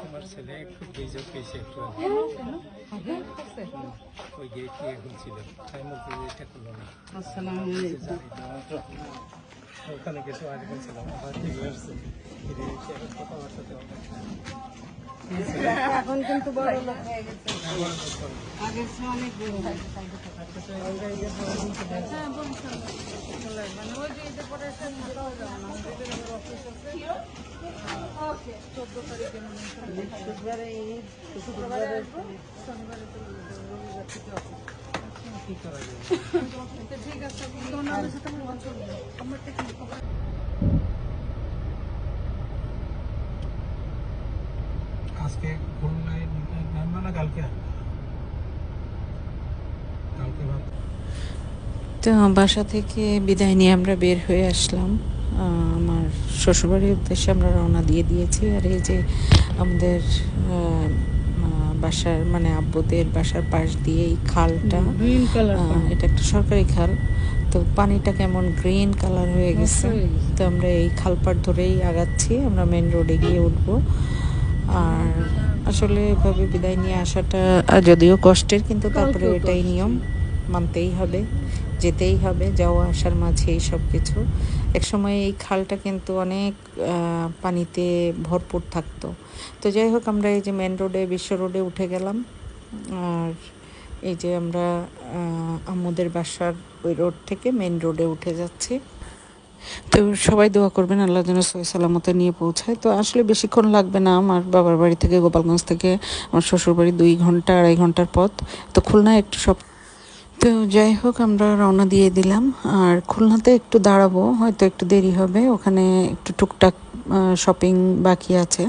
তোমার ছেলে একটু গেজে পেয়েছে একটু ওই গেট নিয়ে খুলছিল তাই বলতে যে এটা খুললো না ওখানে গেছে আগে বলছিলাম আবার ঠিক আসছে ফিরে এসে এখন কথাবার্তা দেওয়া এখন কিন্তু বড় লোক হয়ে গেছে। আগের চেয়ে অনেক বড়। শুক্রবারে ঈদ শুক্রবারে শনিবারে রবিবার থেকে অফিস কি করা যায় ঠিক আছে আজকে খুলনায় নামবে না কালকে কালকে তো বাসা থেকে বিদায় নিয়ে আমরা বের হয়ে আসলাম। আমার শ্বশুরবাড়ির উদ্দেশ্যে আমরা রওনা দিয়ে দিয়েছি। আর এই যে আমাদের বাসার মানে আব্বুদের বাসার পাশ দিয়ে এই খালটা গ্রিন কালার আহ, এটা একটা সরকারি খাল। তো পানিটা কেমন গ্রিন কালার হয়ে গেছে। হয়ে গেছে। তো আমরা এই খালপাড় ধরেই আগাচ্ছি। আমরা মেন রোডে গিয়ে উঠবো। আর আসলে এভাবে বিদায় নিয়ে আসাটা যদিও কষ্টের কিন্তু তারপরে এটাই নিয়ম মানতেই হবে যেতেই হবে যাওয়া আসার মাঝে এই সব কিছু। একসময় এই খালটা কিন্তু অনেক পানিতে ভরপুর থাকতো। তো যাই হোক আমরা এই যে মেন রোডে বিশ্ব রোডে উঠে গেলাম। আর এই যে আমরা আহ, আম্মুদের বাসার ওই রোড থেকে মেন রোডে উঠে যাচ্ছি। তো সবাই দোয়া করবেন, আল্লাহ যেন সহি সালামতে নিয়ে পৌঁছায়। তো আসলে বেশিক্ষণ লাগবে না আমার বাবার বাড়ি থেকে, গোপালগঞ্জ থেকে, আমার শ্বশুর বাড়ি দুই ঘণ্টা, আড়াই ঘণ্টার পথ। তো খুলনা একটু সব তো যাই হোক, আমরা রওনা দিয়ে দিলাম। আর খুলনাতে একটু দাঁড়াবো, হয়তো একটু দেরি হবে। ওখানে একটু টুকটাক শপিং বাকি আছে।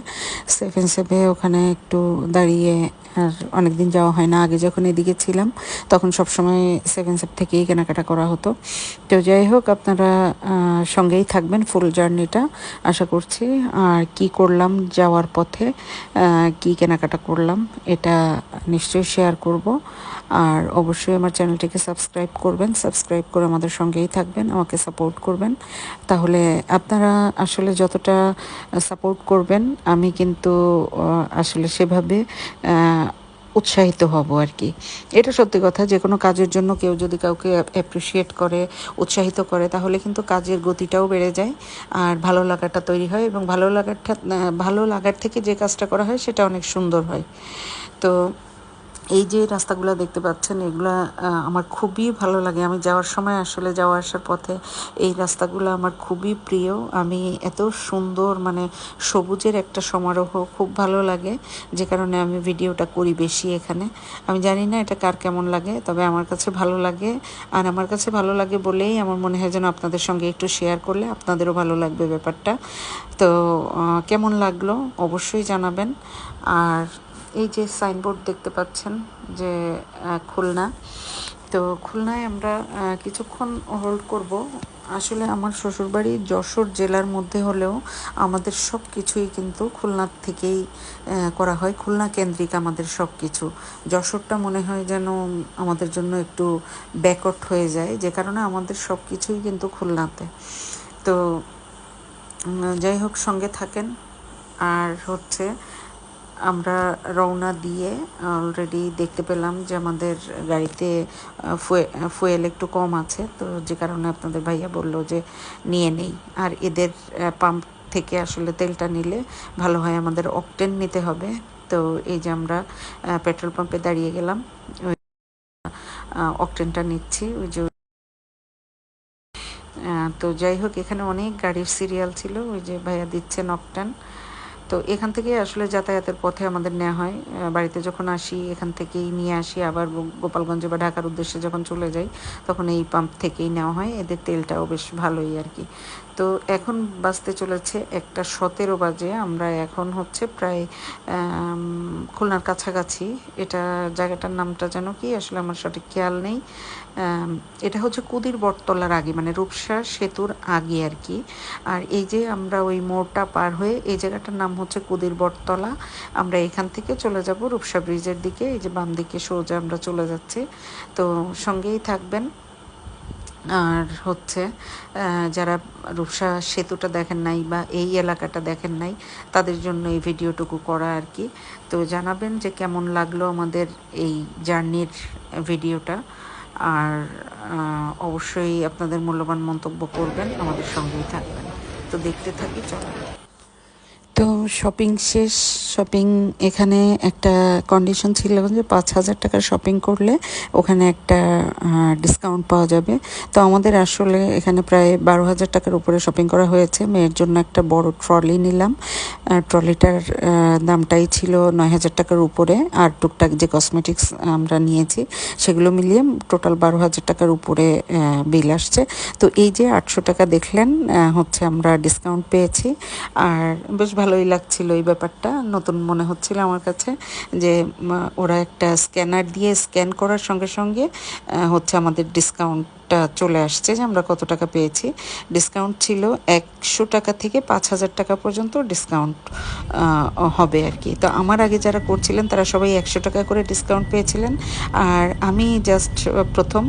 সেভেন সেভে ওখানে একটু দাঁড়িয়ে আর অনেক দিন যাওয়া হয় না। আগে যখন এদিকে ছিলাম, তখন সবসময় সেভেন সেভ থেকেই কেনাকাটা করা হতো। তো যাই হোক, আপনারা সঙ্গেই থাকবেন ফুল জার্নিটা আশা করছি, আর কি করলাম যাওয়ার পথে কি কেনাকাটা করলাম, এটা নিশ্চয়ই শেয়ার করব। আর অবশ্যই আমার চ্যানেলটিকে সাবস্ক্রাইব করবেন। সাবস্ক্রাইব করে আমাদের সঙ্গেই থাকবেন, আমাকে সাপোর্ট করবেন। তাহলে আপনারা আসলে যতটা সাপোর্ট করবেন। আমি কিন্তু আসলে সেভাবে উৎসাহিত হব আর কি। এটা সত্যি কথা যে কোনো কাজের জন্য কেউ যদি কাউকে অ্যাপ্রিসিয়েট করে, উৎসাহিত করে, তাহলে কিন্তু কাজের গতিটাও বেড়ে যায়। আর ভালো লাগাটা তৈরি হয় এবং ভালো লাগাটা ভালো লাগার থেকে যে কাজটা করা হয়, সেটা অনেক সুন্দর হয়। তো এই যে রাস্তাগুলো দেখতে পাচ্ছেন, এগুলা আমার খুবই ভালো লাগে। আমি যাওয়ার সময় আসলে যাওয়া আসার পথে এই রাস্তাগুলো আমার খুবই প্রিয়। আমি এত সুন্দর মানে সবুজের একটা সমারোহ খুব ভালো লাগে, যে কারণে আমি ভিডিওটা করি বেশি এখানে। আমি জানি না এটা কার কেমন লাগে, তবে আমার কাছে ভালো লাগে। আর আমার কাছে ভালো লাগে বলেই আমার মনে হয় যেন আপনাদের সঙ্গে একটু শেয়ার করলে আপনাদেরও ভালো লাগবে ব্যাপারটা। তো কেমন লাগল অবশ্যই জানাবেন। আর এই যে সাইনবোর্ড দেখতে পাচ্ছেন যে খুলনা। তো খুলনায় আমরা কিছুক্ষণ হোল্ড করব। আসলে আমার শ্বশুরবাড়ি যশোর জেলার মধ্যে হলেও আমাদের সব কিছুই কিন্তু খুলনার থেকেই করা হয়। খুলনা কেন্দ্রিক আমাদের সব কিছু যশোরটা মনে হয় যেন আমাদের জন্য একটু ব্যাকট হয়ে যায়, যে কারণে আমাদের সব কিছুই কিন্তু খুলনাতে। তো যাই হোক, সঙ্গে থাকেন। আর হচ্ছে আমরা রওনা দিয়ে অলরেডি দেখতে পেলাম যে আমাদের গাড়িতে ফুয়েল একটু কম আছে। তো যে কারণে আপনাদের ভাইয়া বলল যে নিয়ে নেই। আর এদের পাম্প থেকে আসলে তেলটা নিলে ভালো হয়। আমাদের অকটেন নিতে হবে। তো এই যে আমরা পেট্রোল পাম্পে দাঁড়িয়ে গেলাম। অকটেনটা নিচ্ছি। ওই যে তো যাই হোক, এখানে অনেক গাড়ির সিরিয়াল ছিল। ওই যে ভাইয়া দিচ্ছেন অকটেন তো এখান থেকে আসলে যাতায়াতের পথে আমাদের নেওয়া হয়। বাড়িতে যখন আসি, এখান থেকেই নিয়ে আসি। আবার গোপালগঞ্জ বা ঢাকার উদ্দেশ্যে যখন চলে যাই, তখন এই পাম্প থেকেই নেওয়া হয়। এদের তেলটাও বেশ ভালোই আর কি। তো এখন বাঁচতে চলেছে একটা সতেরো বাজে। আমরা এখন হচ্ছে প্রায় খুলনার কাছাকাছি। এটা জায়গাটার নামটা যেন কি, আসলে আমার সঠিক খেয়াল নেই। এটা হচ্ছে কুদির বটতলার আগে মানে রূপসা সেতুর আগে আর কি। আর এই যে আমরা ওই মোড়টা পার হয়ে এই জায়গাটার নাম হচ্ছে কুদির বটতলা। আমরা এখান থেকে চলে যাব রূপসা ব্রিজের দিকে, এই যে বাম দিকে সোজা আমরা চলে যাচ্ছি। তো সঙ্গেই থাকবেন। আর হচ্ছে যারা রূপসা সেতুটা দেখেন নাই বা এই এলাকাটা দেখেন নাই, তাদের জন্য এই ভিডিওটুকু করা আর কি। তো জানাবেন যে কেমন লাগল আমাদের এই জার্নির ভিডিওটা। আর অবশ্যই আপনাদের মূল্যবান মন্তব্য করবেন, আমাদের সঙ্গেই থাকবেন। তো দেখতে থাকি, চলো। তো শপিং শেষ শপিং এখানে একটা কন্ডিশন ছিল যে পাঁচ হাজার টাকার শপিং করলে ওখানে একটা ডিসকাউন্ট পাওয়া যাবে। তো আমাদের আসলে এখানে প্রায় বারো হাজার টাকার উপরে শপিং করা হয়েছে। মেয়ের জন্য একটা বড় ট্রলি নিলাম। ট্রলিটার দামটাই ছিল নয় হাজার টাকার উপরে। আর টুকটাক যে কসমেটিক্স আমরা নিয়েছি, সেগুলো মিলিয়ে টোটাল বারো হাজার টাকার উপরে বিল আসছে। তো এই যে আটশো টাকা দেখলেন হচ্ছে আমরা ডিসকাউন্ট পেয়েছি। আর বেশ ভালোই লাগছিল এই ব্যাপারটা। নতুন মনে হচ্ছিল আমার কাছে যে ওরা একটা স্ক্যানার দিয়ে স্ক্যান করার সঙ্গে সঙ্গে হচ্ছে আমাদের ডিসকাউন্টটা চলে আসছে যে আমরা কত টাকা পেয়েছি। ডিসকাউন্ট ছিল একশো টাকা থেকে পাঁচ হাজার টাকা পর্যন্ত ডিসকাউন্ট হবে আর কি। তো আমার আগে যারা করছিলেন, তারা সবাই একশো টাকা করে ডিসকাউন্ট পেয়েছিলেন। আর আমি জাস্ট প্রথম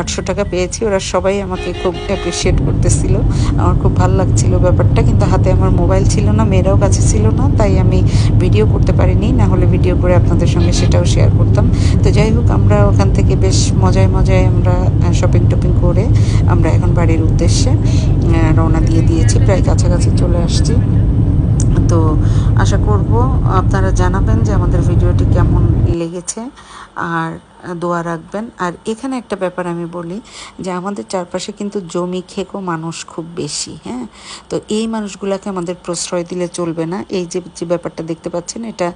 আটশো টাকা পেয়েছি। ওরা সবাই আমাকে খুব অ্যাপ্রিসিয়েট করতেছিল। আমার খুব ভালো লাগছিল ব্যাপারটা। কিন্তু হাতে আমার মোবাইল ছিল না, মেয়েরাও কাছে ছিল না, তাই আমি ভিডিও করতে পারিনি। না হলে ভিডিও করে আপনাদের সঙ্গে সেটাও শেয়ার করতাম। তো যাই হোক, আমরা ওখান থেকে বেশ মজায় মজায় আমরা শপিং টপিং করে আমরা এখন বাড়ির উদ্দেশ্যে রওনা দিয়ে দিয়েছি, প্রায় কাছাকাছি চলে আসছি। তো আশা করব আপনারা জানাবেন যে আমাদের ভিডিওটি কেমন লেগেছে। আর দোয়া রাখবেন। আর এখানে একটা ব্যাপার আমি বলি যে, আমাদের চারপাশে কিন্তু জমি খেকো মানুষ খুব বেশি হ্যাঁ? তো এই মানুষগুলোকে আমাদের প্রশ্রয় দিলে চলবে না। এই যে যে ব্যাপারটা দেখতে পাচ্ছেন, এটা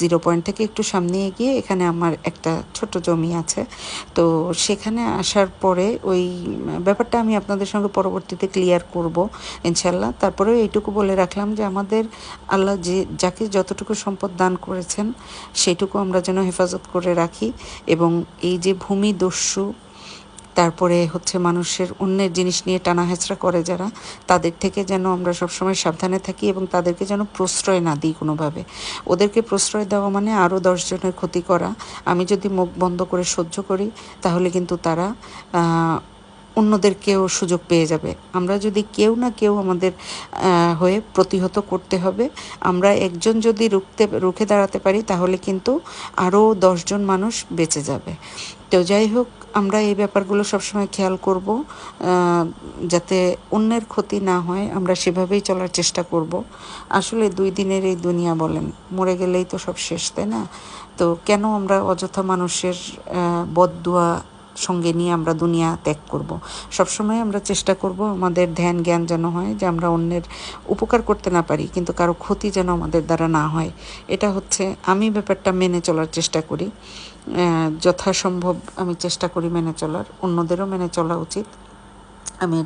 জিরো পয়েন্ট থেকে একটু সামনে এগিয়ে এখানে আমার একটা ছোট জমি আছে। তো সেখানে আসার পরে ওই, ব্যাপারটা আমি আপনাদের সঙ্গে পরবর্তীতে ক্লিয়ার করব ইনশাল্লাহ তারপরে এইটুকু বলে রাখলাম যে, আমাদের আল্লাহ যে, যাকে যতটুকু সম্পদ দান করেছেন, সেটুকু আমরা যেন হেফাজত করে রাখি। এবং এই যে ভূমি দস্যু, তারপরে হচ্ছে মানুষের অন্যের জিনিস নিয়ে টানা হেঁচড়া করে যারা, তাদের থেকে যেন আমরা সবসময় সাবধানে থাকি এবং তাদেরকে যেন প্রশ্রয় না দিই কোনোভাবে। ওদেরকে প্রশ্রয় দেওয়া মানে আরও দশজনের ক্ষতি করা। আমি যদি মুখ বন্ধ করে সহ্য করি, তাহলে কিন্তু তারা অন্যদেরকেও সুযোগ পেয়ে যাবে। আমরা যদি কেউ না কেউ আমাদের হয়ে প্রতিহত করতে হবে, আমরা একজন যদি রুখতে, রুখে দাঁড়াতে পারি, তাহলে কিন্তু আরও দশজন মানুষ বেঁচে যাবে। তো যাই হোক, আমরা এই ব্যাপারগুলো সবসময় খেয়াল করব যাতে অন্যের ক্ষতি না হয়, আমরা সেভাবেই চলার চেষ্টা করব। আসলে দুই দিনের এই দুনিয়া বলেন, মরে গেলেই তো সব শেষ, তাই না? তো কেন আমরা অযথা মানুষের বদুয়া সঙ্গে নিয়ে আমরা দুনিয়া ত্যাগ করব। সবসময় আমরা চেষ্টা করব আমাদের ধ্যান জ্ঞান যেন হয়, যে আমরা অন্যের উপকার করতে না পারি, কিন্তু কারও ক্ষতি যেন আমাদের দ্বারা না হয়। এটা হচ্ছে আমি ব্যাপারটা মেনে চলার চেষ্টা করি। যথাসম্ভব আমি চেষ্টা করি মেনে চলার। অন্যদেরও মেনে চলা উচিত। আমি